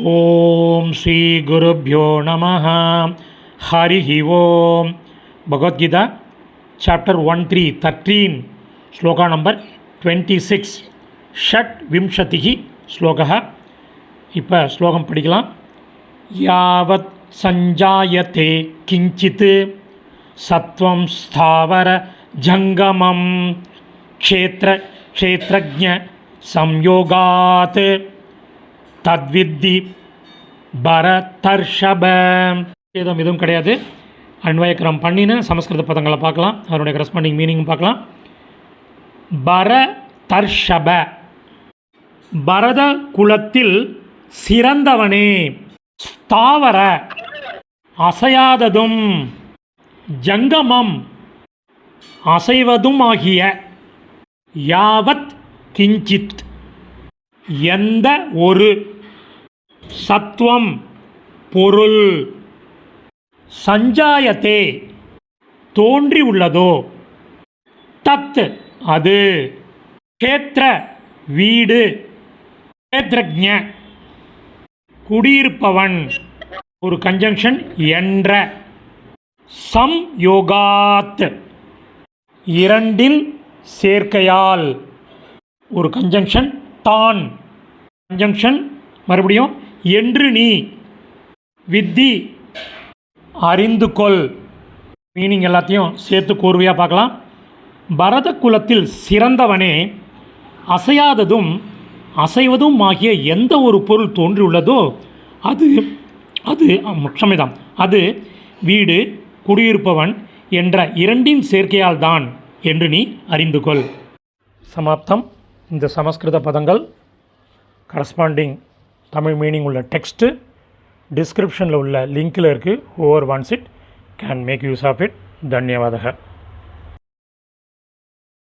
ஓம் ஸ்ரீ குருப்பியோ நம ஹரிஹி ஓம். Bhagavad Gita chapter one three thirteen shloka number twenty six shut விம்சதிகி ஸ்லோகா இப்போ ஸ்லோகம் படிக்கலாம். யாவத் சஞ்சாயத்தே கிஞ்சித் சத்வம் ஸ்தாவர ஜங்கமம். க்ஷேத்திர க்ஷேத்திரஜ சம்யோகாத். தத்வித்தி பரதர்ஷப. ஏதும் எதுவும் கிடையாது. அன்வயக்கரம் பண்ணின சமஸ்கிருத பதங்களை பார்க்கலாம். அதனுடைய கரஸ்பாண்டிங் மீனிங் பார்க்கலாம். பரதர்ஷப. பரத குலத்தில் சிறந்தவனே. ஸ்தாவர. அசையாததும். ஜங்கமம். அசைவதும் ஆகிய யாவத் கிஞ்சித். எந்த ஒரு சத்துவம் பொருள் சஞ்சாயத்தே தோன்றியுள்ளதோ? தத் அது கேத்திர வீடு கேத்திரஜ குடியிருப்பவன் ஒரு கன்ஜங்ஷன் என்ற சம் யோகாத் இரண்டின் சேர்க்கையால் ஒரு கன்ஜங்ஷன் தான். கன்ஜங்ஷன் மறுபடியும் என்று நீ வித்தி அறிந்து கொள். மீனிங் எல்லாத்தையும் சேர்த்து கூர்வையாக பார்க்கலாம். பரத குலத்தில் சிறந்தவனே அசையாததும் அசைவதும் ஆகிய எந்த ஒரு பொருள் தோன்றியுள்ளதோ அது அது முற்றமைதான். அது வீடு குடியிருப்பவன் என்ற இரண்டின் சேர்க்கையால் தான் என்று நீ அறிந்து கொள். சமாப்தம். இந்த சமஸ்கிருத பதங்கள் கரஸ்பாண்டிங் தமிழ் மீனிங் உள்ள டெக்ஸ்ட்டு டிஸ்கிரிப்ஷனில் உள்ள லிங்க்கில் இருக்குது over once it can make use of it தன்யவாதக.